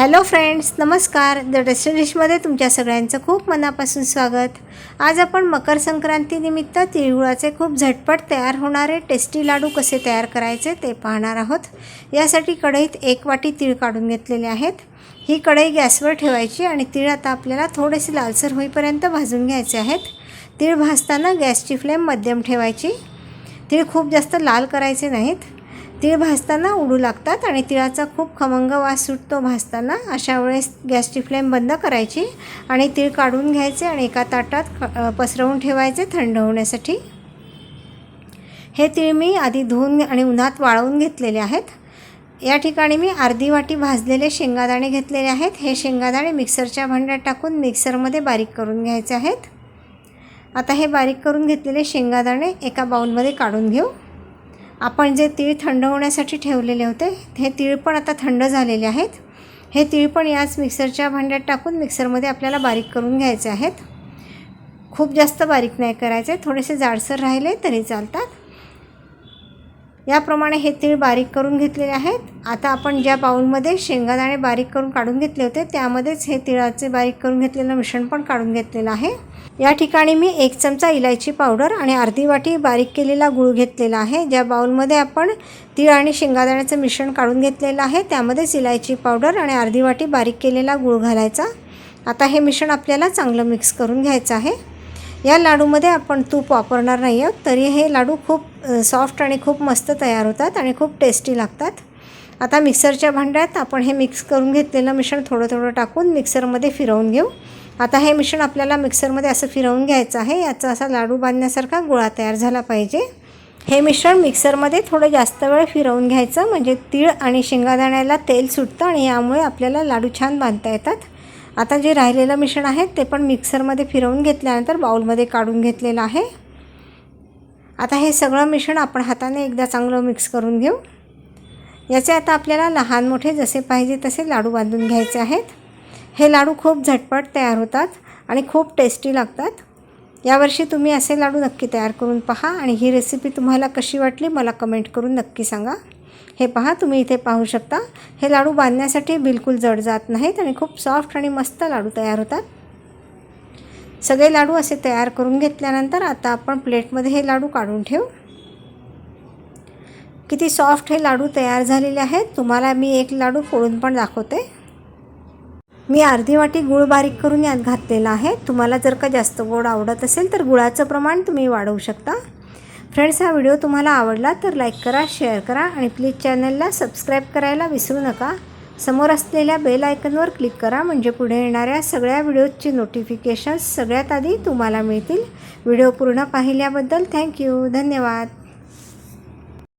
Hello friends नमस्कार. The tasty डिशमध्ये तुमच्या सगळ्यांचं खूप मनापासून स्वागत. आज आपण मकर संक्रांतीनिमित्त तिळगुळाचे खूप झटपट तयार होणारे टेस्टी लाडू कसे तयार करायचे ते पाहणार आहोत. यासाठी कढईत एक वाटी तीळ काढून घेतलेले आहेत. ही कढई गॅसवर ठेवायची आणि तीळ आता आपल्याला थोडेसे लालसर होईपर्यंत भाजून घ्यायचे आहेत. तीळ भाजताना गॅसची फ्लेम मध्यम ठेवायची. तीळ खूप जास्त लाल करायचे नाहीत. तीळ भाजताना उडू लागतात आणि तिळाचा खूप खमंग वास सुटतो भाजताना. अशा वेळेस गॅसची फ्लेम बंद करायची आणि तीळ काढून घ्यायचे आणि एका ताटात क- पसरवून ठेवायचे थंड होण्यासाठी. हे तीळ मी आधी धुवून आणि उन्हात वाळवून घेतलेले आहेत. या ठिकाणी मी अर्धी वाटी भाजलेले शेंगादाणे घेतलेले आहेत. हे शेंगादाणे मिक्सरच्या भांड्यात टाकून मिक्सरमध्ये बारीक करून घ्यायचे आहेत. आता हे बारीक करून घेतलेले शेंगादाणे एका बाउलमध्ये काढून घेऊ. आपण जे तीळ थंड होण्यासाठी ठेवलेले होते हे तीळ पण आता थंड झालेले आहेत. हे तीळ पण याच मिक्सरच्या भांड्यात टाकून मिक्सरमध्ये आपल्याला बारीक करून घ्यायचे आहेत. खूप जास्त बारीक नाही करायचे थोडेसे जाडसर राहिले तरी चालतात. याप्रमाणे हे तीळ बारीक करून घेतलेले आहेत. आता आपण ज्या बाउलमध्ये शेंगादाणे बारीक करून काढून घेतले होते त्यामध्येच हे तिळाचे बारीक करून घेतलेलं मिश्रण पण काढून घेतलेलं आहे. या ठिकाणी मी एक चमचा इलायची पावडर आणि अर्धी वाटी बारीक केलेला गूळ घेतलेला आहे. ज्या बाउलमध्ये आपण तीळ आणि शेंगादाण्याचं मिश्रण काढून घेतलेलं आहे त्यामध्येच इलायची पावडर आणि अर्धी वाटी बारीक केलेला गूळ घालायचा. आता हे मिश्रण आपल्याला चांगलं मिक्स करून घ्यायचं आहे. या लाडूमध्ये आपण तूप वापरणार नाही आहोत तरी हे लाडू खूप सॉफ्ट आणि खूप मस्त तयार होतात आणि खूप टेस्टी लागतात. आता मिक्सरच्या भांड्यात आपण हे मिक्स करून घेतलेलं मिश्रण थोडं थोडं टाकून मिक्सरमध्ये फिरवून घेऊ. आता हे मिश्रण आपल्याला मिक्सरमध्ये असं फिरवून घ्यायचं आहे याचा असा लाडू बांधण्यासारखा गोळा तयार झाला पाहिजे. हे मिश्रण मिक्सरमध्ये थोडं जास्त वेळ फिरवून घ्यायचं म्हणजे तीळ आणि शेंगादाण्याला तेल सुटतं आणि यामुळे आपल्याला लाडू छान बांधता येतात. आता जे राहिलेलं मिश्रण आहे ते पण मिक्सरमध्ये फिरवून घेतल्यानंतर बाउलमध्ये काढून घेतलेलं आहे. आता हे सगळं मिश्रण आपण हाताने एकदा चांगलं मिक्स करून घेऊ. याचे आता आपल्याला लहान मोठे जसे पाहिजे तसे लाडू बांधून घ्यायचे आहेत. हे लाडू खूप झटपट तयार होतात आणि खूप टेस्टी लागतात. यावर्षी तुम्ही असे लाडू नक्की तयार करून पहा आणि ही रेसिपी तुम्हाला कशी वाटली मला कमेंट करून नक्की सांगा. हे पहा तुम्ही इथे पाहू शकता. हे लाडू बांधण्यासाठी बिलकुल जड जात नाहीत आणि खूप सॉफ्ट आणि मस्त लाडू तयार होतात. सगळे लाडू असे तयार करून घेतल्यानंतर आता आपण प्लेटमध्ये हे लाडू काढून ठेवू. किती सॉफ्ट हे लाडू तयार झालेले आहेत तुम्हाला मी एक लाडू फोडून पण दाखवते. मी अर्धी वाटी गूळ बारीक करून यात घातलेला आहे. तुम्हाला जर का जास्त गोड आवडत असेल तर गुळाचं प्रमाण तुम्ही वाढवू शकता. फ्रेंड्स हा व्हिडिओ तुम्हाला आवडला तर लाईक करा शेअर करा आणि प्लीज चॅनलला सबस्क्राईब करायला विसरू नका. समोर असलेल्या बेल आयकनवर क्लिक करा म्हणजे पुढे येणाऱ्या सगळ्या व्हिडिओजची नोटिफिकेशन्स सगळ्यात आधी तुम्हाला मिळतील. व्हिडिओ पूर्ण पाहिल्याबद्दल थँक्यू. धन्यवाद.